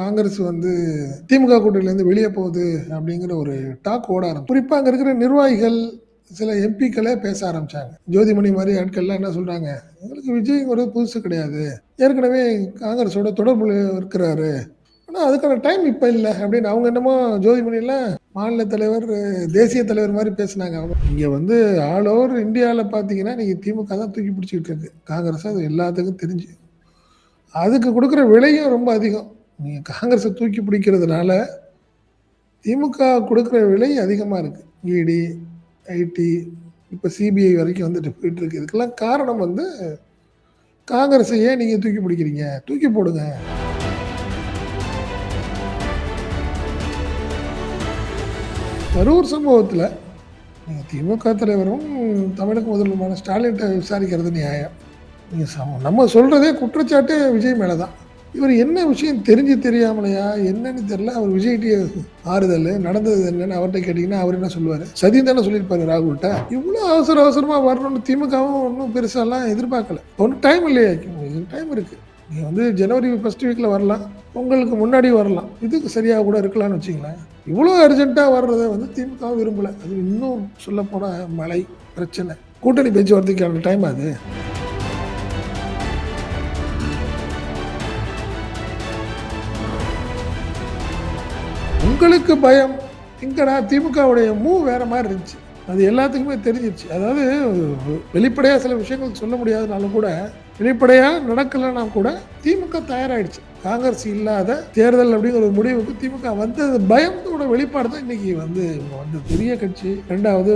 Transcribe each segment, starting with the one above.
காங்கிரஸ் வந்து திமுக கூட்டணியிலேருந்து வெளியே போகுது அப்படிங்கிற ஒரு டாக் ஓட ஆரம்பிச்சு. குறிப்பாக அங்கே இருக்கிற நிர்வாகிகள் சில எம்பிக்களே பேச ஆரம்பிச்சாங்க. ஜோதிமணி மாதிரி ஆட்கள்லாம் என்ன சொல்கிறாங்க எங்களுக்கு விஜய்ங்கிறது புதுசு கிடையாது. ஏற்கனவே காங்கிரஸோட தொடர்பு இருக்கிறாரு. ஆனால் அதுக்கான டைம் இப்போ இல்லை அப்படின்னு அவங்க என்னமோ ஜோதிமணிலாம் மாநில தலைவர் தேசிய தலைவர் மாதிரி பேசினாங்க. அவங்க இங்கே வந்து ஆல் ஓவர் இந்தியாவில் பார்த்தீங்கன்னா நீங்கள் திமுக தான் தூக்கி பிடிச்சிக்கிட்டு இருக்கு. காங்கிரஸ் அது எல்லாத்துக்கும் தெரிஞ்சு. அதுக்கு கொடுக்குற விலையும் ரொம்ப அதிகம். நீங்கள் காங்கிரஸை தூக்கி பிடிக்கிறதுனால திமுக கொடுக்குற விலை அதிகமாக இருக்குது இடி ஐடி இப்போ சிபிஐ வரைக்கும் வந்துட்டு போயிட்டு இருக்கு. இதுக்கெல்லாம் காரணம் வந்து காங்கிரஸை ஏன் நீங்கள் தூக்கி பிடிக்கிறீங்க? தூக்கி போடுங்க. கரூர் சம்பவத்தில் நீங்கள் திமுக தலைவரும் தமிழக முதல்வருமான ஸ்டாலின்கிட்ட விசாரிக்கிறது நியாயம். நீங்கள் சம நம்ம சொல்கிறதே குற்றச்சாட்டு விஜய் மேலே தான் இவர் என்ன விஷயம் தெரிஞ்சு தெரியாமலையா? என்னன்னு தெரியல. அவர் விஜய்கிட்ட ஆறுதல். நடந்தது என்னன்னு அவர்கிட்ட கேட்டிங்கன்னா அவர் என்ன சொல்லுவார்? சதி தானே சொல்லியிருப்பாரு ராகுல்கிட்ட. இவ்வளோ அவசர அவசரமாக வரணும்னு திமுகவும் ஒன்றும் பெருசாலாம் எதிர்பார்க்கல. ஒன்றும் டைம் இல்லையா. டைம் இருக்குது நீங்கள் வந்து ஜனவரி ஃபஸ்ட் வீக்கில் வரலாம். உங்களுக்கு முன்னாடி வரலாம். இதுக்கு சரியாக கூட இருக்கலாம்னு வச்சிங்களேன் இவ்வளோ அர்ஜென்ட்டாக வர்றதை வந்து திமுக விரும்பலை. அது இன்னும் சொல்லப்போனால் மழை பிரச்சனை. கூட்டணி பேச்சுவார்த்தைக்கான டைம் அது. மக்களுக்கு பயம். இங்கடா திமுகவுடைய மூவ் வேற மாதிரி இருந்துச்சு. அது எல்லாத்துக்குமே தெரிஞ்சிருச்சு. அதாவது வெளிப்படையாக சில விஷயங்கள் சொல்ல முடியாதனாலும் கூட வெளிப்படையாக நடக்கலைன்னா கூட திமுக தயாராகிடுச்சு காங்கிரஸ் இல்லாத தேர்தல் அப்படிங்கிற ஒரு முடிவுக்கு திமுக வந்தது பயத்தோட வெளிப்பாடு தான் இன்னைக்கு வந்து வந்து பெரிய கட்சி. ரெண்டாவது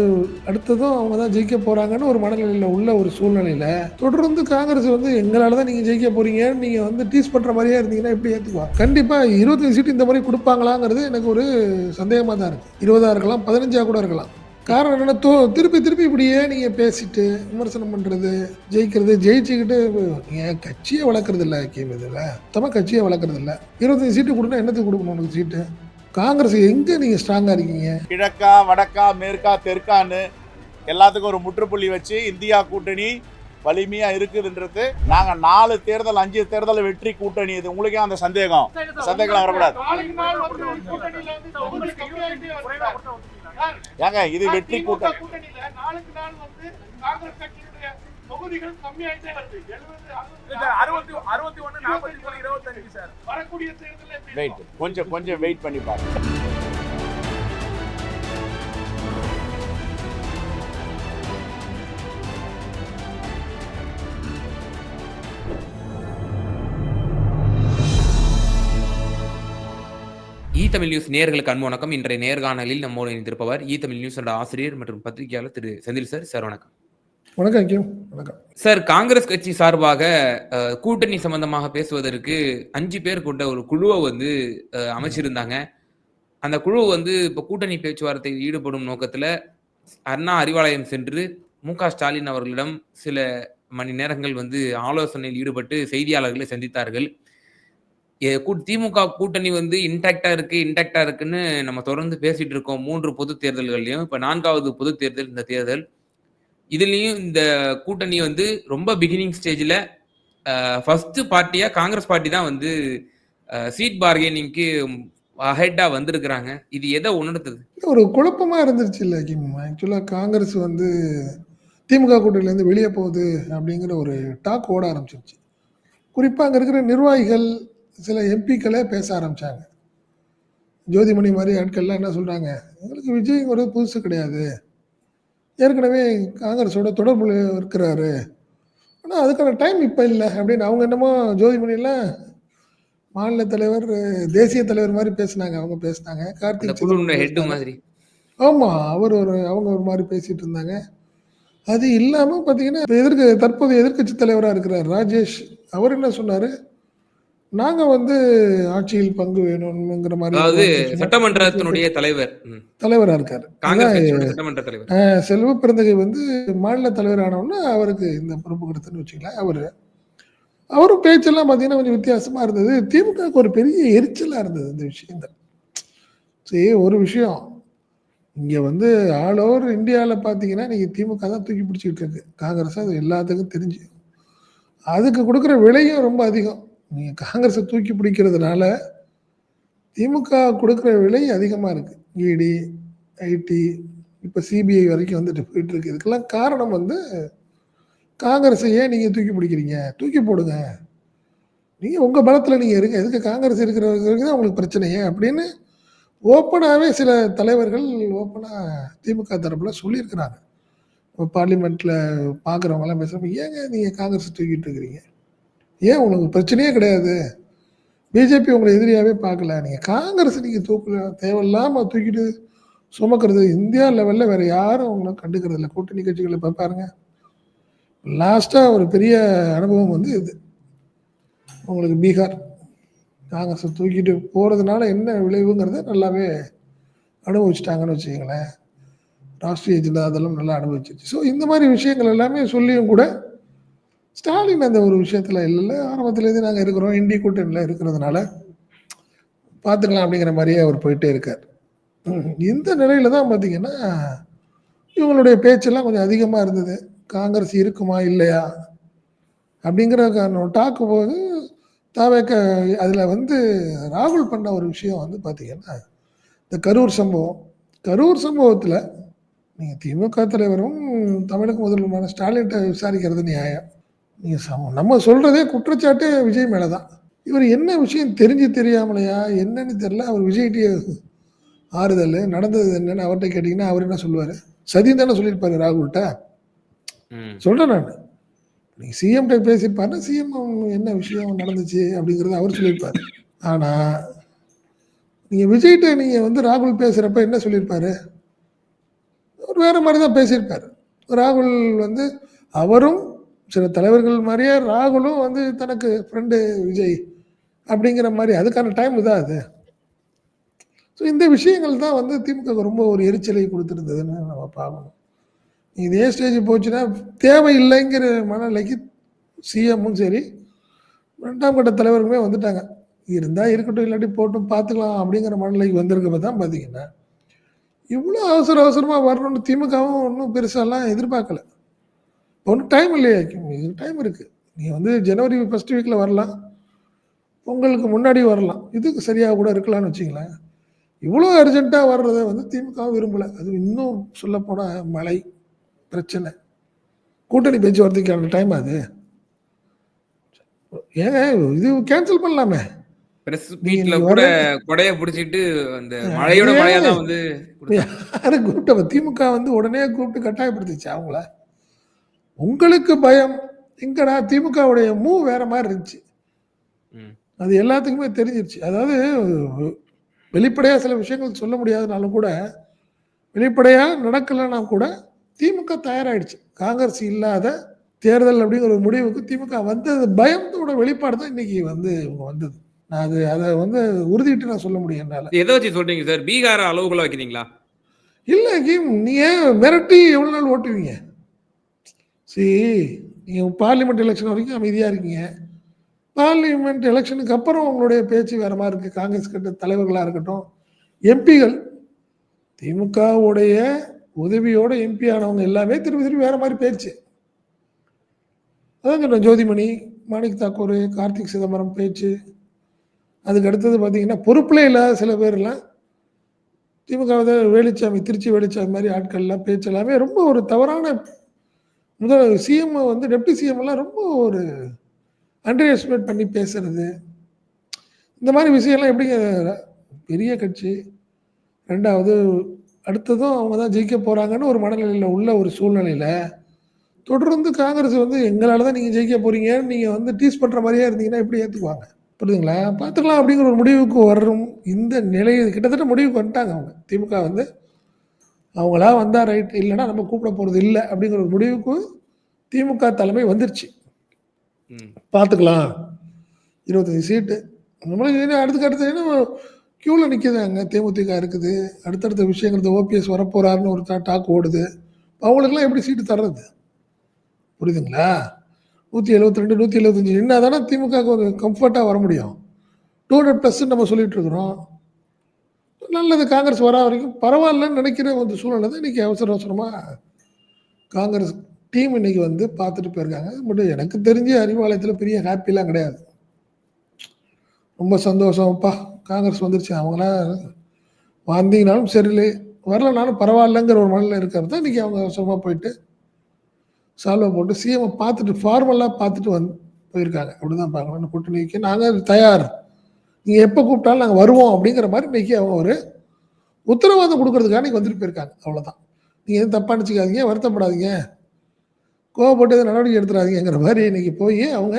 அடுத்ததும் அவங்க தான் ஜெயிக்க போறாங்கன்னு ஒரு மனநிலையில் உள்ள ஒரு சூழ்நிலையில தொடர்ந்து காங்கிரஸ் வந்து எங்களால தான் நீங்க ஜெயிக்க போறீங்கன்னு நீங்க வந்து டீஸ் பண்ற மாதிரியே இருந்தீங்கன்னா எப்படி ஏற்றுக்குவாங்க கண்டிப்பா இருபத்தஞ்சு சீட்டு இந்த மாதிரி கொடுப்பாங்களாங்கிறது எனக்கு ஒரு சந்தேகமா தான் இருக்கு. இருபதா இருக்கலாம் பதினஞ்சா கூட இருக்கலாம். காரணம் என்னென்னா தோ திருப்பி திருப்பி இப்படியே நீங்கள் பேசிட்டு விமர்சனம் பண்ணுறது ஜெயிக்கிறது ஜெயிச்சுக்கிட்டு நீங்கள் கட்சியை வளர்க்குறது இல்லை கேம் இதில் கட்சியை வளர்க்குறது இல்லை இருபத்தஞ்சு சீட்டு கொடுனா என்னத்துக்கு கொடுக்கணும் உனக்கு சீட்டு? காங்கிரஸ் எங்கே நீங்கள் ஸ்ட்ராங்காக இருக்கீங்க? கிழக்கா வடக்கா மேற்கா தெற்கான்னு எல்லாத்துக்கும் ஒரு முற்றுப்புள்ளி வச்சு இந்தியா கூட்டணி வலிமையா இருக்குதுன்றது நாங்க நாலு தேர்தல் அஞ்சு தேர்தல் வெற்றி கூட்டணி. இது உங்களுக்கே அந்த சந்தேகம். சந்தேகம் வரக்கூடாது. ஏங்க இது வெற்றி கூட்டணியில நாளுக்கு நாள் வந்து காங்கிரஸ் கட்சியினுடைய தொகுதிகள் கம்மியாயிட்டே வருது. எழுபது அறுபத்தி அறுபத்தி ஒண்ணு நாற்பத்தி மூணு இருபத்தஞ்சு சார். வரக்கூடிய தேர்தலில்? கொஞ்சம் கொஞ்சம் வெயிட் பண்ணி பாருங்க. தமிழ் நியூஸ் நேயர்களுக்கு அன்பு வணக்கம். இன்றைய நேர்காணலில் நம்மோடு இணைந்திருப்பவர் இ தமிழ் நியூஸோட ஆசிரியர் மற்றும் பத்திரிகையாளர் திரு செந்தில் சார். சார் வணக்கம். வணக்கம் கேம் வணக்கம். சார் காங்கிரஸ் கட்சி சார்பாக கூட்டணி சம்பந்தமாக பேசுவதற்கு அஞ்சு பேர் கொண்ட ஒரு குழுவை வந்து அமைச்சிருந்தாங்க. அந்த குழு வந்து இப்போ கூட்டணி பேச்சுவார்த்தையில் ஈடுபடும் நோக்கத்துல அண்ணா அறிவாலயம் சென்று மு ஸ்டாலின் அவர்களிடம் சில மணி நேரங்கள் வந்து ஆலோசனையில் ஈடுபட்டு செய்தியாளர்களை சந்தித்தார்கள். திமுக கூட்டணி வந்து இன்டாக்டா இருக்கு இன்டாக்டா இருக்குன்னு நம்ம தொடர்ந்து பேசிட்டு இருக்கோம். மூன்று பொது தேர்தல்கள்லயும் இப்ப நான்காவது பொது தேர்தல் இந்த தேர்தல். இதுலயும் இந்த கூட்டணி வந்து ரொம்ப பிகினிங் ஸ்டேஜ்ல ஃபர்ஸ்ட் பார்ட்டியா காங்கிரஸ் பார்ட்டி தான் வந்து சீட் பார்கெனிங்க்கு ஹெட்டா வந்திருக்கிறாங்க. இது எதை உணர்த்துது? ஒரு குழப்பமா இருந்துருச்சு இல்ல ஆக்சுவலா ஆக்சுவலாக காங்கிரஸ் வந்து திமுக கூட்டணியிலேருந்து வெளியே போகுது அப்படிங்கிற ஒரு டாக் ஓட ஆரம்பிச்சிருச்சு. குறிப்பாக அங்கே இருக்கிற நிர்வாகிகள் சில எம்பிக்களே பேச ஆரம்பிச்சாங்க. ஜோதிமணி மாதிரி ஆட்கள்லாம் என்ன சொல்றாங்க? எங்களுக்கு விஜய் ஒரு புதுசு கிடையாது. ஏற்கனவே காங்கிரஸோட தொடர்பு இருக்கிறாரு. ஆனால் அதுக்கான டைம் இப்போ இல்லை. அப்படின்னு அவங்க என்னமோ ஜோதிமணிலாம் மாநில தலைவர் தேசிய தலைவர் மாதிரி பேசுனாங்க. அவங்க பேசுனாங்க. கார்த்திக். மாதிரி. ஆமா அவர் ஒரு அவங்க ஒரு மாதிரி பேசிட்டு இருந்தாங்க. அது இல்லாம பாத்தீங்கன்னா இப்ப எதிர்க்க தற்போது எதிர்க்கட்சி தலைவரா இருக்கிறார் ராஜேஷ். அவர் என்ன சொன்னாரு? நாங்க வந்து ஆட்சியில் பங்கு வேணும்ங்கிற மாதிரி அதாவது. சட்டமன்றத்தினுடைய தலைவர். தலைவரா இருக்காரு. சட்டமன்ற தலைவர். செல்வ பிறந்தகை வந்து மாநில தலைவர் ஆனவுடனே அவருக்கு இந்த பொறுப்பு கொடுத்துன்னு வச்சுக்கலாம் அவரு. அவரும் பேச்செல்லாம் பார்த்தீங்கன்னா கொஞ்சம் வித்தியாசமா இருந்தது. திமுகவுக்கு ஒரு பெரிய எரிச்சலா இருந்தது இந்த விஷயங்கள். சரி ஒரு விஷயம். இங்க வந்து ஆல் ஓவர் இந்தியாவில் பார்த்தீங்கன்னா நீங்க திமுக தான் தூக்கி பிடிச்சிக்கிட்டு இருக்கு. காங்கிரஸ் அது எல்லாத்துக்கும் தெரிஞ்சு. அதுக்கு கொடுக்குற விலையும் ரொம்ப அதிகம். நீங்கள் காங்கிரஸை தூக்கி பிடிக்கிறதுனால திமுக கொடுக்குற விலை அதிகமாக இருக்குது இடி ஐடி இப்போ சிபிஐ வரைக்கும் வந்துட்டு போயிட்டு இருக்கு. இதுக்கெல்லாம் காரணம் வந்து காங்கிரஸை ஏன் நீங்கள் தூக்கி பிடிக்கிறீங்க? தூக்கி போடுங்க. நீங்கள் உங்கள் பலத்தில் நீங்கள் இருங்க. எதுக்கு காங்கிரஸ் இருக்கிறவங்களுக்கு தான் உங்களுக்கு பிரச்சனையே அப்படின்னு ஓப்பனாகவே சில தலைவர்கள் ஓப்பனாக திமுக தரப்பில் சொல்லியிருக்கிறாங்க. பார்லிமெண்ட்டில் பார்க்குறவங்கலாம் பேசுகிறப்ப ஏங்க நீங்கள் காங்கிரஸ் தூக்கிட்டு இருக்கிறீங்க? ஏன் உங்களுக்கு பிரச்சனையே கிடையாது? பிஜேபி உங்களை எதிரியாகவே பார்க்கல. நீங்கள் காங்கிரஸ் நீங்கள் தூக்கல தேவையில்லாமல் தூக்கிட்டு சுமக்கிறது இந்தியா லெவலில் வேறு யாரும் அவங்களும் கண்டுக்கிறது இல்லை. கூட்டணி கட்சிகளை இப்போ பாருங்க. லாஸ்ட்டாக ஒரு பெரிய அனுபவம் வந்து இது. உங்களுக்கு பீகார். காங்கிரஸை தூக்கிட்டு போகிறதுனால என்ன விளைவுங்கிறத நல்லாவே அனுபவிச்சிட்டாங்கன்னு வச்சுக்கோங்களேன். ராஷ்ட்ரிய ஜனதா நல்லா அனுபவிச்சிருச்சு. ஸோ இந்த மாதிரி விஷயங்கள் எல்லாமே சொல்லியும் கூட ஸ்டாலின் அந்த ஒரு விஷயத்தில் இல்லைல்ல ஆரம்பத்துலேருந்து நாங்கள் இருக்கிறோம். இந்திய கூட்டணியில் இருக்கிறதுனால பார்த்துக்கலாம் அப்படிங்கிற மாதிரியே அவர் போயிட்டே இருக்கார். ம், இந்த நிலையில தான் பார்த்தீங்கன்னா இவங்களுடைய பேச்செல்லாம் கொஞ்சம் அதிகமாக இருந்தது. காங்கிரஸ் இருக்குமா இல்லையா? அப்படிங்கிற டாக்கு போது தாவேக்க அதில் வந்து ராகுல் பண்ண ஒரு விஷயம் வந்து பார்த்திங்கன்னா இந்த கரூர் சம்பவம். கரூர் சம்பவத்தில் நீங்கள் திமுக தலைவரும் தமிழக முதல்வருமான ஸ்டாலின்கிட்ட விசாரிக்கிறது நியாயம். நீங்கள் சம நம்ம சொல்கிறதே குற்றச்சாட்டு விஜய் மேலே தான் இவர் என்ன விஷயம் தெரிஞ்சு தெரியாமலையா? என்னன்னு தெரியல. அவர் விஜய்கிட்டே ஆறுதல். நடந்தது என்னன்னு அவர்கிட்ட கேட்டிங்கன்னா அவர் என்ன சொல்லுவார்? சதி தானே சொல்லியிருப்பாரு ராகுல்கிட்ட. சொல்கிறேன் நான். நீங்கள் சிஎம்கிட்ட பேசியிருப்பாருன்னா சிஎம் என்ன விஷயம் நடந்துச்சு அப்படிங்கிறத அவர் சொல்லியிருப்பார். ஆனால் நீங்கள் விஜய்கிட்ட நீங்கள் வந்து ராகுல் பேசுகிறப்ப என்ன சொல்லியிருப்பாரு? அவர் வேறு மாதிரி தான் பேசியிருப்பார். ராகுல் வந்து அவரும் சில தலைவர்கள் மாதிரியே ராகுலும் வந்து தனக்கு ஃப்ரெண்டு விஜய் அப்படிங்கிற மாதிரி அதுக்கான டைம் இதாக அது. ஸோ இந்த விஷயங்கள் தான் வந்து திமுக ரொம்ப ஒரு எரிச்சலை கொடுத்துருந்ததுன்னு நம்ம பார்க்கணும். இதே ஸ்டேஜ் போச்சுன்னா தேவையில்லைங்கிற மனநிலைக்கு சிஎம்மும் சரி ரெண்டாம் கட்ட தலைவருமே வந்துட்டாங்க. இருந்தால் இருக்கட்டும் இல்லாட்டி போட்டும் பார்த்துக்கலாம் அப்படிங்கிற மனநிலைக்கு வந்திருக்கப்ப தான் பார்த்தீங்கன்னா இவ்வளோ அவசர அவசரமாக வரணும்னு திமுகவும் ஒன்றும் பெருசாலாம் எதிர்பார்க்கலை. ஒன்றும் டைம் இல்லையா. டைம் இருக்குது நீங்கள் வந்து ஜனவரி ஃபஸ்ட் வீக்கில் வரலாம். பொங்கலுக்கு முன்னாடி வரலாம். இதுக்கு சரியாக கூட இருக்கலாம்னு வச்சிங்களேன் இவ்வளோ அர்ஜென்ட்டாக வர்றதை வந்து திமுகவும் விரும்பலை. அது இன்னும் சொல்லப்போனால் மழை பிரச்சனை. கூட்டணி பேச்சுவார்த்தைக்கான டைம் அது. ஏங்க இது கேன்சல் பண்ணலாமே. பிரஸ் மீட்ல நீங்க கூட வர கொடைய பிடிச்சிட்டு அந்த மழையோட மழையா தான் வந்து கூப்பிட்ட திமுக வந்து உடனே கூப்பிட்டு கட்டாயப்படுத்துச்சு அவங்கள? உங்களுக்கு பயம். எங்கடா? திமுகவுடைய மூவ் வேற மாதிரி இருந்துச்சு. ம். அது எல்லாத்துக்குமே தெரிஞ்சிருச்சு. அதாவது வெளிப்படையாக சில விஷயங்கள் சொல்ல முடியாதனாலும் கூட வெளிப்படையாக நடக்கலைன்னா கூட திமுக தயாராகிடுச்சு காங்கிரஸ் இல்லாத தேர்தல் அப்படிங்கிற ஒரு முடிவுக்கு திமுக வந்தது. பயத்தோட வெளிப்பாடு தான் இன்னைக்கு வந்து இவங்க வந்தது. நான் அது அதை வந்து உறுதிட்டு நான் சொல்ல முடியும் என்னால். எதை வச்சு சொல்றீங்க சார்? பீகார அளவுக்குள்ள வைக்கிறீங்களா? இல்லை கிம் நீ ஏன் மிரட்டி எவ்வளோ நாள் ஓட்டுவீங்க? சரி நீங்கள் பார்லிமெண்ட் எலெக்ஷன் வரைக்கும் அமைதியாக இருக்கீங்க. பார்லிமெண்ட் எலெக்ஷனுக்கு அப்புறம் உங்களுடைய பேச்சு வேறு மாதிரி இருக்குது காங்கிரஸ் கட்ட தலைவர்களாக இருக்கட்டும் எம்பிகள் திமுகவுடைய உதவியோட எம்பி ஆனவங்க எல்லாமே திரும்பி திரும்பி வேறு மாதிரி பேச்சு. அதான் சொன்னேன் ஜோதிமணி மாணிக் தாக்கூர் கார்த்திக் சிதம்பரம் பேச்சு. அதுக்கு அடுத்தது பார்த்தீங்கன்னா பொறுப்பில் இல்லாத சில பேர்லாம் திமுக வேலுச்சாமி திருச்சி வேலுச்சாமி மாதிரி ஆட்கள்லாம் பேச்சு எல்லாமே ரொம்ப ஒரு தவறான முதல் சிஎம் வந்து டெப்டி சிஎம்லாம் ரொம்ப ஒரு அண்டர் எஸ்டிமேட் பண்ணி பேசுறது. இந்த மாதிரி விஷயம்லாம் எப்படிங்க? பெரிய கட்சி. ரெண்டாவது அடுத்ததும் அவங்க தான் ஜெயிக்க போகிறாங்கன்னு ஒரு மனநிலையில் உள்ள ஒரு சூழ்நிலையில் தொடர்ந்து காங்கிரஸ் வந்து எங்களால் தான் நீங்கள் ஜெயிக்க போகிறீங்கன்னு நீங்கள் வந்து டீஸ் பண்ணுற மாதிரியே இருந்தீங்கன்னா எப்படி ஏற்றுக்குவாங்க புரியுதுங்களா? பார்த்துக்கலாம் அப்படிங்கிற ஒரு முடிவுக்கு வரும். இந்த நிலை கிட்டத்தட்ட முடிவுக்கு வந்துட்டாங்க அவங்க. திமுக வந்து அவங்களா வந்தால் ரைட் இல்லைன்னா நம்ம கூப்பிட போகிறது இல்லை அப்படிங்கிற ஒரு முடிவுக்கு திமுக தலைமை வந்துருச்சு. ம். பார்த்துக்கலாம். இருபத்தஞ்சி சீட்டு நம்மளுக்கு என்ன அடுத்துக்கு அடுத்து என்ன க்யூவில் நிற்கிதாங்க தேமுதிக இருக்குது. அடுத்தடுத்த விஷயங்கள் ஓபிஎஸ் வரப்போறாருன்னு ஒரு டாக் ஓடுது. அவங்களுக்குலாம் எப்படி சீட்டு தர்றது? புரியுதுங்களா? நூற்றி எழுபத்தி ரெண்டு நூற்றி எழுபத்தஞ்சி நின்னா தானே திமுக ஒரு கம்ஃபர்ட்டாக வர முடியும். டூ ஹண்ட்ரட் ப்ளஸ் நம்ம சொல்லிட்டு இருக்கிறோம். நல்லது காங்கிரஸ் வரா வரைக்கும் பரவாயில்லன்னு நினைக்கிற ஒரு சூழ்நிலை தான் இன்றைக்கி அவசர அவசரமாக காங்கிரஸ் டீம் இன்னைக்கு வந்து பார்த்துட்டு போயிருக்காங்க. பட் எனக்கு தெரிஞ்ச அறிவாலயத்தில் பெரிய ஹாப்பிலாம் கிடையாது. ரொம்ப சந்தோஷம்ப்பா காங்கிரஸ் வந்துருச்சு. அவங்களாம் வந்தீங்கனாலும் சரியில்லை. வரலனாலும் பரவாயில்லைங்கிற ஒரு மனநிலை இருக்கிறது தான் இன்றைக்கி அவங்க அவசரமாக போயிட்டு சால்வை போட்டு சிஎம் பார்த்துட்டு ஃபார்மலாக பார்த்துட்டு வந்து போயிருக்காங்க. அப்படி தான் பார்க்கணும் கூட்டணிக்கு நாங்கள் தயார். நீங்கள் எப்போ கூப்பிட்டாலும் நாங்கள் வருவோம் அப்படிங்கிற மாதிரி இன்றைக்கி அவங்க ஒரு உத்தரவாதம் கொடுக்கறதுக்காக இன்றைக்கி வந்துட்டு போயிருக்காங்க. அவ்வளோதான் நீங்கள் எதுவும் தப்பாக நினச்சிக்காதீங்க வருத்தப்படாதீங்க. கோவப்பட்டு எதுவும் நடவடிக்கை எடுத்துடாதீங்கிற மாதிரி இன்றைக்கி போய் அவங்க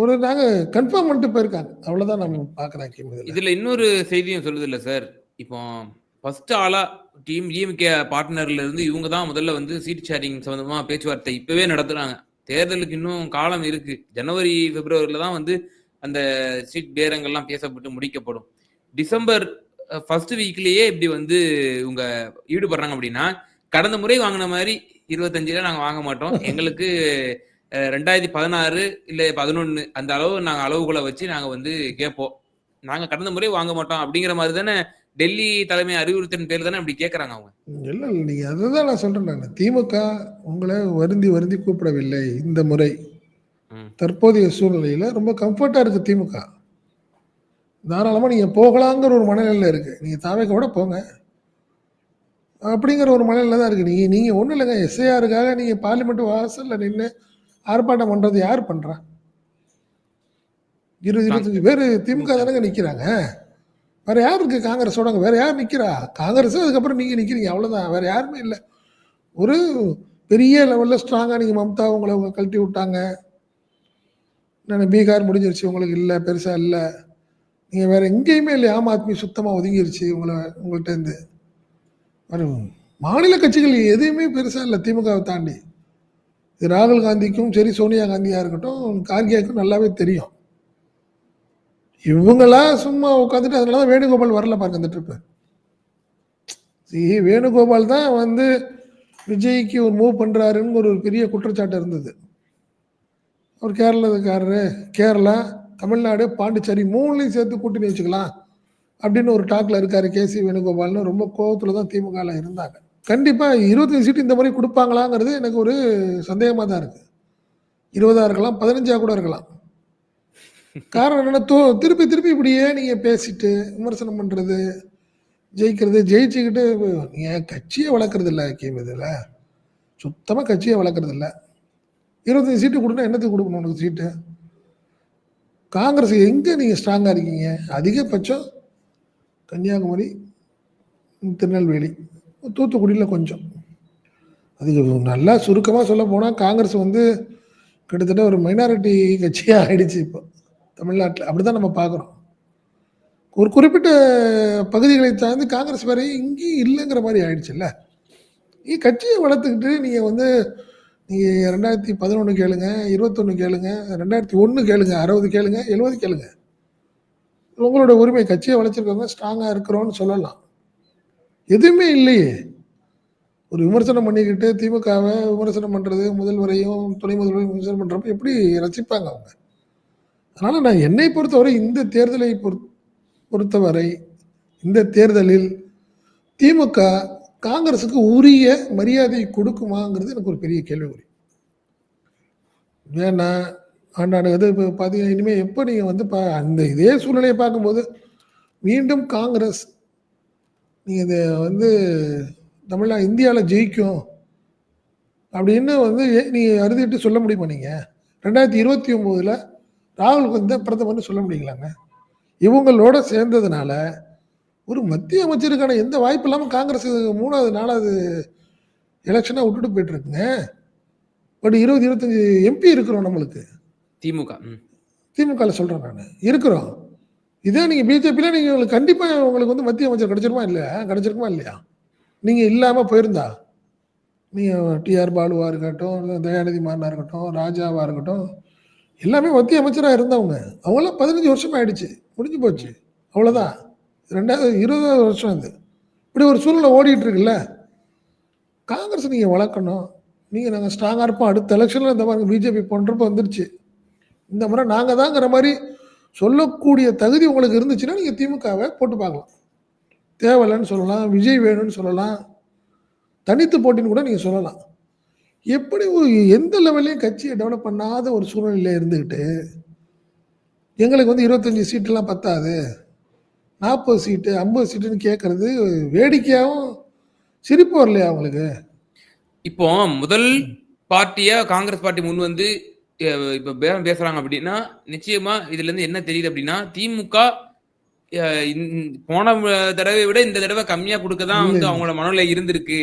ஒரு நாங்கள் கன்ஃபார்ம் பண்ணிட்டு போயிருக்காங்க. அவ்வளோதான் நம்ம பார்க்குறேன் இதில் இன்னொரு செய்தியும் சொல்லுது இல்லை சார். இப்போ ஃபர்ஸ்ட் ஆளா டீம் டிஎம்கே பார்ட்னர்ல இருந்து இவங்க தான் முதல்ல வந்து சீட் ஷேரிங் சம்பந்தமா பேச்சுவார்த்தை இப்பவே நடத்துறாங்க. தேர்தலுக்கு இன்னும் காலம் இருக்கு. ஜனவரி பிப்ரவரியில தான் வந்து அந்த சீட் பேரங்கள்லாம் பேசப்பட்டு முடிக்கப்படும். டிசம்பர் ஃபர்ஸ்ட் வீக்லேயே இப்படி வந்து இவங்க ஈடுபடுறாங்க அப்படின்னா கடந்த முறை வாங்கின மாதிரி இருபத்தஞ்சுல நாங்க வாங்க மாட்டோம். எங்களுக்கு ரெண்டாயிரத்தி பதினாறு இல்ல பதினொன்னு அந்த அளவு நாங்க அளவுகளை வச்சு நாங்க வந்து கேட்போம். நாங்க கடந்த முறை வாங்க மாட்டோம் அப்படிங்கிற மாதிரி தானே டெல்லி தலைமை அறிவுறுத்தின் பேர் தானே அப்படி கேக்குறாங்க அவங்க. இல்லை இல்லை நீங்கள் அதுதான் நான் சொல்கிறேன் நான். திமுக உங்களை வருந்தி வருந்தி கூப்பிடவில்லை இந்த முறை. தற்போதைய சூழ்நிலையில் ரொம்ப கம்ஃபர்ட்டாக இருக்குது திமுக. தாராளமாக நீங்கள் போகலாங்கிற ஒரு மனநிலையில் இருக்குது நீங்கள் தாவேக்க கூட போங்க. அப்படிங்கிற ஒரு மனநிலை தான் இருக்குது நீங்கள் நீங்கள் ஒன்றும் இல்லைங்க. எஸ்ஐஆருக்காக நீங்கள் பார்லிமெண்ட் வாசலில் நின்று ஆர்ப்பாட்டம் பண்ணுறது யார் பண்ணுறா இருபது இருபத்தஞ்சு பேர் திமுக தானங்க நிற்கிறாங்க வேறு யார் இருக்குது காங்கிரஸோட? வேறு யார் நிற்கிறா காங்கிரஸ் அதுக்கப்புறம் நீங்கள் நிற்கிறீங்க அவ்வளோதான் வேறு யாருமே இல்லை. ஒரு பெரிய லெவலில் ஸ்ட்ராங்காக நீங்கள் மம்தா உங்களை அவங்க கழட்டி விட்டாங்க. நான் பீகார் முடிஞ்சிருச்சு உங்களுக்கு இல்லை பெருசாக இல்லை. நீங்கள் வேறு எங்கேயுமே இல்லை ஆம் ஆத்மி சுத்தமாக ஒதுங்கிருச்சு உங்களை உங்கள்கிட்டேருந்து வரும் மாநில கட்சிகள் எதையுமே பெருசாக இல்லை திமுகவை தாண்டி. இது ராகுல் காந்திக்கும் சரி சோனியா காந்தியாக இருக்கட்டும் கார்கேக்கும் நல்லாவே தெரியும். இவங்களா சும்மா உட்காந்துட்டு அதனால தான் வேணுகோபால் வரல பாருங்க அந்த ட்ரிப்பு சி வேணுகோபால் தான் வந்து விஜய்க்கு ஒரு மூவ் பண்ணுறாருன்னு ஒரு பெரிய குற்றச்சாட்டு இருந்தது. ஒரு கேரளக்காரரு கேரளா தமிழ்நாடு பாண்டிச்சேரி மூணுலையும் சேர்த்து கூட்டணி வச்சுக்கலாம் அப்படின்னு ஒரு டாக்ல இருக்காரு கே சி வேணுகோபால்னு. ரொம்ப கோபத்தில் தான் திமுகவில் இருந்தாங்க. கண்டிப்பாக இருபத்தஞ்சு சீட்டு இந்த மாதிரி கொடுப்பாங்களாங்கிறது எனக்கு ஒரு சந்தேகமாக தான் இருக்குது இருபதா இருக்கலாம் பதினஞ்சா கூட இருக்கலாம். காரணம் என்னென்னா தோ திருப்பி திருப்பி இப்படியே நீங்க பேசிட்டு விமர்சனம் பண்றது ஜெயிக்கிறது ஜெயிச்சுக்கிட்டு நீங்க கட்சியை வளர்க்குறது இல்லை கேம் இதில் சுத்தமாக கட்சியை வளர்க்குறது இல்லை இருபத்தஞ்சு சீட்டு கொடுனா என்னத்துக்கு கொடுக்கணும் உனக்கு சீட்டு? காங்கிரஸ் எங்கே நீங்கள் ஸ்ட்ராங்காக இருக்கீங்க? அதிகபட்சம் கன்னியாகுமரி திருநெல்வேலி தூத்துக்குடியில் கொஞ்சம். அதுக்கு நல்லா சுருக்கமாக சொல்ல போனால் காங்கிரஸ் வந்து கிட்டத்தட்ட ஒரு மைனாரிட்டி கட்சியாக ஆயிடுச்சு இப்போ தமிழ்நாட்டில். அப்படி தான் நம்ம பார்க்குறோம். ஒரு குறிப்பிட்ட பகுதிகளை சார்ந்து காங்கிரஸ் வேறையும் இங்கேயும் இல்லைங்கிற மாதிரி ஆயிடுச்சுல்ல. நீ கட்சியை வளர்த்துக்கிட்டு நீங்கள் வந்து நீங்கள் ரெண்டாயிரத்தி பதினொன்று கேளுங்க இருபத்தொன்று கேளுங்க ரெண்டாயிரத்தி ஒன்று கேளுங்க அறுபது கேளுங்க எழுபது கேளுங்க. உங்களோட உரிமை கட்சியை வளர்ச்சிருக்கவங்க ஸ்ட்ராங்காக இருக்கிறோன்னு சொல்லலாம். எதுவுமே இல்லையே. ஒரு விமர்சனம் பண்ணிக்கிட்டு திமுகவை விமர்சனம் பண்ணுறது முதல்வரையும் துணை முதல்வரையும் விமர்சனம் பண்ணுறப்ப எப்படி ரசிப்பாங்க அவங்க? அதனால் நான் என்னை பொறுத்தவரை இந்த தேர்தலை பொறு பொறுத்தவரை இந்த தேர்தலில் திமுக காங்கிரஸுக்கு உரிய மரியாதை கொடுக்குமாங்கிறது எனக்கு ஒரு பெரிய கேள்விக்குறி. ஏன்னா ஆண்டாண்டு இது இப்போ பார்த்தீங்கன்னா இனிமேல் எப்போ நீங்கள் வந்து பா அந்த இதே சூழ்நிலையை பார்க்கும்போது மீண்டும் காங்கிரஸ் நீங்கள் இதை வந்து தமிழ்நா இந்தியாவில் ஜெயிக்கும் அப்படின்னு வந்து நீங்கள் அறுதிட்டு சொல்ல முடியுமா நீங்கள் ரெண்டாயிரத்தி இருபத்தி ஒம்போதில் ராகுல் காந்தி பிரதமர்னு சொல்ல முடியுங்களாங்க? இவங்களோட சேர்ந்ததுனால ஒரு மத்திய அமைச்சருக்கான எந்த வாய்ப்பு இல்லாமல் காங்கிரஸ் மூணாவது நாலாவது எலெக்ஷனாக விட்டுட்டு போயிட்டுருக்குங்க. பட் இருபது இருபத்தஞ்சி எம்பி இருக்கிறோம் நம்மளுக்கு. திமுக. திமுகவில் சொல்கிறேன் நான். இருக்கிறோம். இதே நீங்கள் பிஜேபியில் நீங்கள் உங்களுக்கு கண்டிப்பாக உங்களுக்கு வந்து மத்திய அமைச்சர் கிடைச்சிருமா இல்லையா கிடைச்சிருக்குமா இல்லையா? நீங்கள் இல்லாமல் போயிருந்தா நீங்கள் டிஆர் பாலுவாக இருக்கட்டும் தயாநிதி மாறனா இருக்கட்டும் ராஜாவாக இருக்கட்டும் எல்லாமே மத்திய அமைச்சராக இருந்தவங்க. அவங்களாம் பதினஞ்சு வருஷம் ஆயிடுச்சு முடிஞ்சு போச்சு. அவ்வளோதான் ரெண்டாவது இருபதாவது வருஷம் இது இப்படி ஒரு சூழ்நிலை ஓடிட்டு இருக்குல்ல காங்கிரஸ் நீங்கள் வளர்க்கணும். நீங்கள் நாங்கள் ஸ்ட்ராங்காக இருப்போம். அடுத்த எலெக்ஷனில் இந்த மாதிரி பிஜேபி பண்ணுறப்போ வந்துருச்சு. இந்த முறை நாங்கள் தாங்கிற மாதிரி சொல்லக்கூடிய தகுதி உங்களுக்கு இருந்துச்சுன்னா நீங்கள் திமுகவை போட்டு பார்க்கலாம். தேவையில்லைன்னு சொல்லலாம். விஜய் வேணும்னு சொல்லலாம். தனித்து போட்டின்னு கூட நீங்கள் சொல்லலாம். எப்படி ஒரு எந்த லெவல்லையும் கட்சியை டெவலப் பண்ணாத ஒரு சூழ்நிலையில் இருந்துக்கிட்டு எங்களுக்கு வந்து இருபத்தஞ்சி சீட்டெல்லாம் பத்தாது. நாற்பது சீட்டு ஐம்பது சீட்டுன்னு கேட்கறது வேடிக்கையாகவும் சிரிப்பு வரலையா அவங்களுக்கு இப்போ முதல் பார்ட்டியா காங்கிரஸ் பார்ட்டி முன் வந்து இப்ப பேரம் பேசுறாங்க அப்படின்னா நிச்சயமா இதுல இருந்து என்ன தெரியுது அப்படின்னா திமுக போன தடவை விட இந்த தடவை கம்மியா கொடுக்க தான் வந்து அவங்களோட மனநிலை இருந்திருக்கு.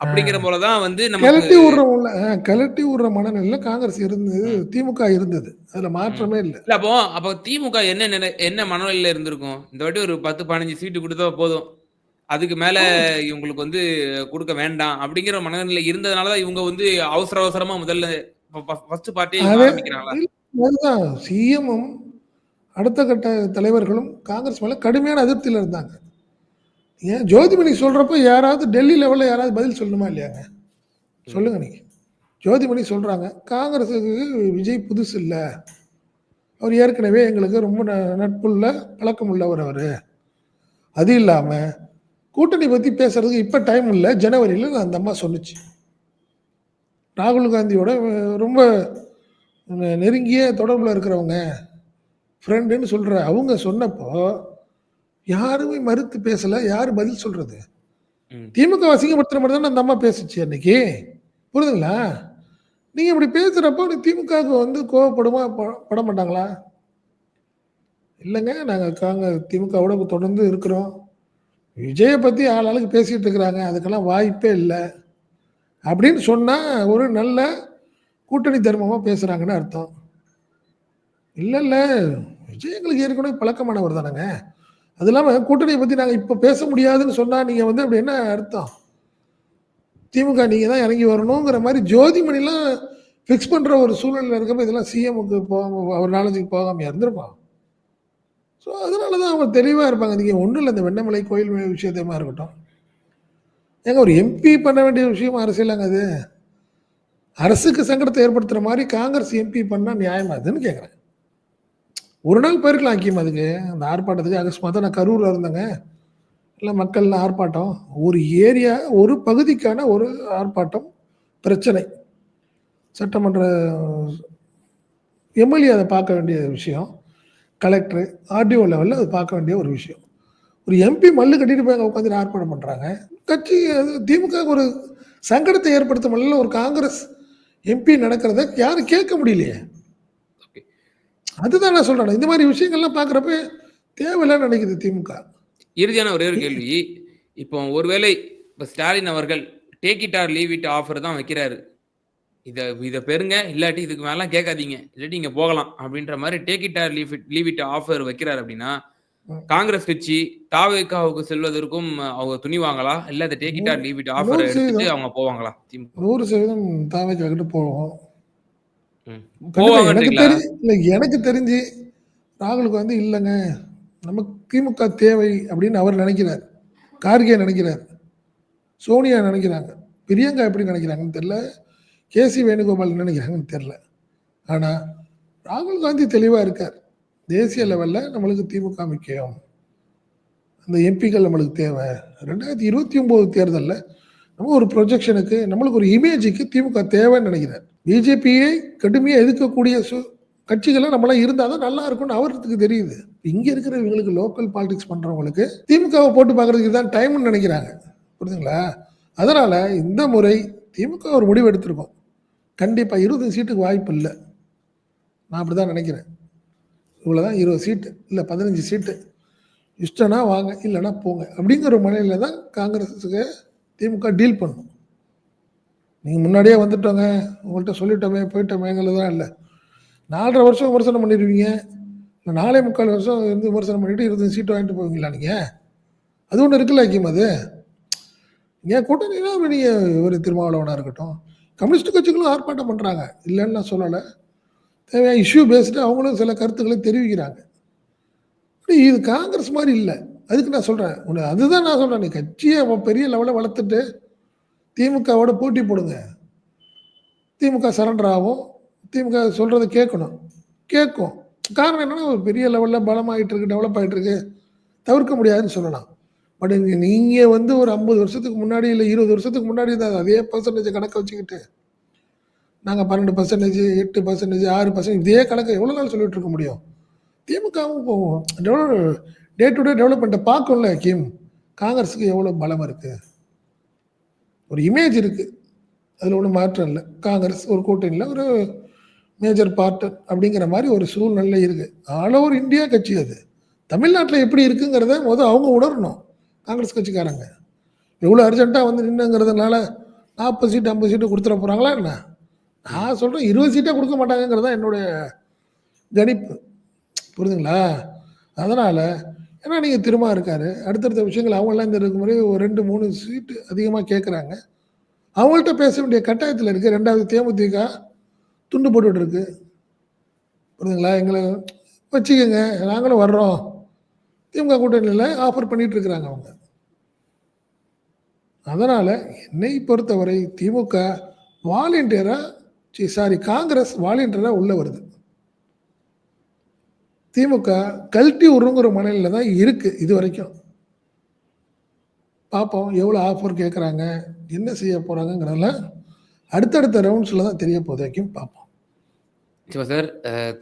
அப்படிங்கிற போலதான் வந்து கிளட்டி நமக்கு விடுறவங்கள கிளட்டி விடுற மனநிலையில காங்கிரஸ் இருந்தது திமுக இருந்தது. அதுல மாற்றமே இல்லை. இல்ல அப்போ அப்போ திமுக என்ன என்ன மனநிலையில இருந்திருக்கும்? இந்த வாட்டி ஒரு பத்து பதினஞ்சு சீட்டு கொடுத்தா போதும். அதுக்கு மேல இவங்களுக்கு வந்து கொடுக்க வேண்டாம். அப்படிங்கிற மனநிலை இருந்ததுனாலதான் இவங்க வந்து அவசர அவசரமா முதல்ல ஃபர்ஸ்ட் பார்ட்டி சிஎம்மும் அடுத்த கட்ட தலைவர்களும் காங்கிரஸ் மேல கடுமையான அதிருப்தியில இருந்தாங்க. ஏன் ஜோதிமணி சொல்கிறப்போ யாராவது டெல்லி லெவலில் யாராவது பதில் சொல்லணுமா இல்லையாங்க சொல்லுங்க நீங்கள் ஜோதிமணி சொல்கிறாங்க காங்கிரஸுக்கு விஜய் புதுசு இல்லை. அவர் ஏற்கனவே எங்களுக்கு ரொம்ப ந- நட்புள்ள பழக்கம் உள்ளவர் அவர். அது இல்லாமல் கூட்டணி பற்றி பேசுறதுக்கு இப்போ டைம் இல்லை. ஜனவரியில் அந்த அம்மா சொன்னுச்சு. ராகுல் காந்தியோட ரொம்ப நெருங்கிய தொடர்பில் இருக்கிறவங்க ஃப்ரெண்டுன்னு சொல்கிற அவங்க சொன்னப்போ யாருமே மறுத்து பேசல யாரு பதில் சொல்றது. திமுக அசிங்கப்படுத்துற மாதிரி தானே அந்த அம்மா பேசுச்சு அன்னைக்கு? புரியுதுங்களா? நீங்க இப்படி பேசுறப்போ நீ திமுகவுக்கு வந்து கோவப்படுமா? பட மாட்டாங்களா? இல்லைங்க நாங்க காங்க திமுகவோட தொடர்ந்து இருக்கிறோம். விஜயை பத்தி ஆளாளுக்கு பேசிட்டு இருக்கிறாங்க அதுக்கெல்லாம் வாய்ப்பே இல்லை. அப்படின்னு சொன்னா ஒரு நல்ல கூட்டணி தர்மமா பேசுறாங்கன்னு அர்த்தம். இல்ல இல்ல. விஜய் எங்களுக்கு ஏற்கனவே பழக்கமானவர் தானேங்க. அது இல்லாமல் கூட்டணியை பற்றி நாங்கள் இப்போ பேச முடியாதுன்னு சொன்னால் நீங்கள் வந்து அப்படி என்ன அர்த்தம்? திமுக நீங்கள் தான் இறங்கி வரணுங்கிற மாதிரி ஜோதிமணிலாம் ஃபிக்ஸ் பண்ணுற ஒரு சூழ்நிலை இருக்கப்போ இதெல்லாம் சிஎம்முக்கு போகாம அவர் நாலேஜுக்கு போகாமல் இருந்திருப்பான் ஸோ அதனால தான் அவங்க தெளிவாக இருப்பாங்க. நீங்கள் ஒன்றும் இல்லை இந்த வெண்ணமலை கோயில் விஷயத்தையுமா இருக்கட்டும். ஏங்க ஒரு எம்பி பண்ண வேண்டிய விஷயம் அரசியலாங்க அது. அரசுக்கு சங்கடத்தை ஏற்படுத்துகிற மாதிரி காங்கிரஸ் எம்பி பண்ணால் நியாயமா அதுன்னு கேட்குறேன் ஒரு நாள் போயிருக்கலாம் ஆக்கியம் அதுக்கு அந்த ஆர்ப்பாட்டத்துக்கு அகஸ்மாத்தான் நான் கரூரில் இருந்தேங்க. இல்லை மக்கள் ஆர்ப்பாட்டம். ஒரு ஏரியா ஒரு பகுதிக்கான ஒரு ஆர்ப்பாட்டம் பிரச்சனை. சட்டமன்ற எம்எல்ஏ அதை பார்க்க வேண்டிய விஷயம். கலெக்டர் ஆர்டிஓ லெவலில் அது பார்க்க வேண்டிய ஒரு விஷயம். ஒரு எம்பி மல்லு கட்டிட்டு போய் அங்கே உட்காந்து ஆர்ப்பாட்டம் பண்ணுறாங்க கட்சி அது திமுக ஒரு சங்கடத்தை ஏற்படுத்தும் அளவில் ஒரு காங்கிரஸ் எம்பி நடக்கிறத யாரும் கேட்க முடியலையே. அதுதான் நான் சொல்றேன். இந்த மாதிரி விஷயங்கள்லாம் பார்க்குறப்ப தேவையில்லைன்னு நினைக்குது திமுக. இறுதியான ஒரே ஒரு கேள்வி. இப்போ ஒருவேளை இப்போ ஸ்டாலின் அவர்கள் take it or leave it offer தான் வைக்கிறாரு. இதை இதை பெறுங்க. இல்லாட்டி இதுக்கு மேலாம் கேட்காதீங்க. இல்லாட்டி இங்க போகலாம் அப்படின்ற மாதிரி take it or leave it leave it offer வைக்கிறாரு அப்படின்னா. காங்கிரஸ் கட்சி தாவேக்காவுக்கு செல்வதற்கும் அவங்க துணிவாங்களா இல்ல இந்த take it or leave it offer எடுத்துட்டு. அவங்க போவாங்களா? நூறு சதவீதம் தாவைக்கு கிட்ட போவோம் எனக்கு தெரிஞ்சு இல்லை எனக்கு தெரிஞ்சு ராகுலுக்கு வந்து இல்லைங்க. நமக்கு திமுக தேவை அப்படின்னு அவர் நினைக்கிறார். கார்கே நினைக்கிறார். சோனியா நினைக்கிறாங்க. பிரியங்கா எப்படி நினைக்கிறாங்கன்னு தெரியல. கேசி வேணுகோபால் நினைக்கிறாங்கன்னு தெரியல. ஆனால் ராகுல் காந்தி தெளிவாக இருக்கார். தேசிய லெவலில் நம்மளுக்கு திமுக முக்கியம். அந்த எம்பிக்கள் நம்மளுக்கு தேவை. ரெண்டாயிரத்தி இருபத்தி ஒம்பது தேர்தலில் நம்ம ஒரு ப்ரொஜெக்ஷனுக்கு நம்மளுக்கு ஒரு இமேஜுக்கு திமுக தேவைன்னு நினைக்கிறார். பிஜேபியை கடுமையாக எதிர்க்கக்கூடிய சு கட்சிகளை நம்மளாம் இருந்தால் தான் நல்லா இருக்கும்னு அவருக்கு தெரியுது. இங்கே இருக்கிற இவங்களுக்கு லோக்கல் பாலிடிக்ஸ் பண்ணுறவங்களுக்கு திமுகவை போட்டு பார்க்குறதுக்கு தான் டைம்னு நினைக்கிறாங்க. புரியுதுங்களா? அதனால் இந்த முறை திமுக ஒரு முடிவு எடுத்திருக்கோம். கண்டிப்பாக இருபது சீட்டுக்கு வாய்ப்பு இல்லை. நான் அப்படி தான் நினைக்கிறேன். இவ்வளோ தான் இருபது சீட்டு இல்லை பதினஞ்சு சீட்டு. இஷ்டம்னா வாங்க இல்லைன்னா போங்க. அப்படிங்கிற மனையில் தான் காங்கிரஸுக்கு திமுக டீல் பண்ணும். நீங்கள் முன்னாடியே வந்துட்டோங்க. உங்கள்கிட்ட சொல்லிட்டோமே போயிட்டோமேங்கிறது தான் இல்லை. நாலரை வருஷம் விமர்சனம் பண்ணிடுவீங்க இல்லை நாலே முக்கால் வருஷம் இருந்து விமர்சனம் பண்ணிவிட்டு இருபது சீட்டு வாங்கிட்டு போவீங்களா நீங்கள் அது ஒன்று இருக்குல்ல ஐக்கியம் அது? ஏன் கூட்டணினா நீங்கள் ஒரு திருமாவளவனாக இருக்கட்டும். கம்யூனிஸ்ட் கட்சிகளும் ஆர்ப்பாட்டம் பண்ணுறாங்க இல்லைன்னு நான் சொல்லலை. தேவையான இஷ்யூ பேஸ்டு அவங்களும் சில கருத்துக்களை தெரிவிக்கிறாங்க. இது காங்கிரஸ் மாதிரி இல்லை. அதுக்கு நான் சொல்கிறேன் உன்னை அதுதான் நான் சொல்கிறேன் நீ கட்சியை பெரிய லெவலில் வளர்த்துட்டு திமுகவோட போட்டி போடுங்க. திமுக சரண்டர் ஆகும். திமுக சொல்கிறத கேட்கணும். கேட்கும். காரணம் என்னென்னா ஒரு பெரிய லெவலில் பலமாகிட்டு இருக்கு டெவலப் ஆகிட்டு இருக்கு. தவிர்க்க முடியாதுன்னு சொல்லலாம். பட் நீங்கள் வந்து ஒரு ஐம்பது வருஷத்துக்கு முன்னாடி இல்லை இருபது வருஷத்துக்கு முன்னாடி தான் அதே பர்சன்டேஜ் கணக்கை வச்சுக்கிட்டு நாங்கள் பன்னெண்டு பர்சன்டேஜ் எட்டு பர்சன்டேஜ் ஆறு பர்சன்டேஜ் இதே கணக்கை எவ்வளோ நாள் சொல்லிகிட்டு இருக்க முடியும்? திமுகவும் போவோம் டே டு டே டெவலப்மெண்ட்டை பார்க்கும்ல கிம் காங்கிரஸுக்கு எவ்வளோ பலம் இருக்குது ஒரு இமேஜ் இருக்குது அதில் ஒன்றும் மாற்றம் இல்லை. காங்கிரஸ் ஒரு கூட்டணியில் ஒரு மேஜர் பார்ட்டர் அப்படிங்கிற மாதிரி ஒரு சூழ்நிலை இருக்குது ஆல் ஓவர் இந்தியா கட்சி அது. தமிழ்நாட்டில் எப்படி இருக்குங்கிறத முதல் அவங்க உணரணும். காங்கிரஸ் கட்சிக்காரங்க. எவ்வளோ அர்ஜென்ட்டாக வந்து நின்றுங்கிறதுனால நாற்பது சீட்டு ஐம்பது சீட்டு கொடுத்துட போகிறாங்களா என்ன? நான் சொல்கிறேன் இருபது சீட்டே கொடுக்க மாட்டாங்கங்கிறது தான் என்னுடைய கணிப்பு. புரியுதுங்களா? அதனால் ஏன்னா நீங்கள் திரும்ப இருக்காரு. அடுத்தடுத்த விஷயங்கள் அவங்களாம் இந்த இருக்கும் முறை ஒரு ரெண்டு மூணு சீட்டு அதிகமாக கேட்குறாங்க அவங்கள்ட்ட பேச வேண்டிய கட்டாயத்தில் இருக்குது ரெண்டாவது தேமுதிக துண்டு போட்டுட்டு இருக்கு புரியுதுங்களா? எங்களை வச்சுக்கோங்க. நாங்களும் வர்றோம். திமுக கூட்டணியில் ஆஃபர் பண்ணிகிட்ருக்குறாங்க இருக்கிறாங்க அவங்க. அதனால் என்னை பொறுத்தவரை திமுக வாலண்டியராக சாரி காங்கிரஸ் வாலண்டியராக உள்ளே வருது. திமுக கல்ட்டி உருங்குற மனநிலையில் தான் இருக்குது இது வரைக்கும். பார்ப்போம் எவ்வளோ ஆஃபர் கேட்குறாங்க என்ன செய்ய போகிறாங்கங்கிறதெல்லாம் அடுத்தடுத்த ரவுண்ட்ஸில் தான் தெரிய போகுது வரைக்கும் பார்ப்போம் சிவா சார்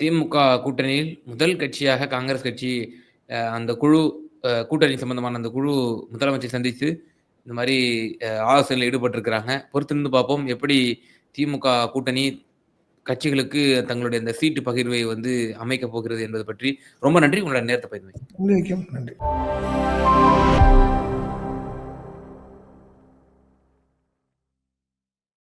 திமுக கூட்டணியில் முதல் கட்சியாக காங்கிரஸ் கட்சி அந்த குழு கூட்டணி சம்பந்தமான அந்த குழு முதலமைச்சர் சந்தித்து இந்த மாதிரி ஆலோசனையில் ஈடுபட்டிருக்கிறாங்க. பொறுத்திருந்து பார்ப்போம் எப்படி திமுக கூட்டணி கட்சிகளுக்கு தங்களுடைய இந்த சீட்டு பகிர்வை வந்து அமைக்க போகிறது என்பது பற்றி ரொம்ப நன்றி. உங்களோட நேரத்தை பகிர்வை நன்றி.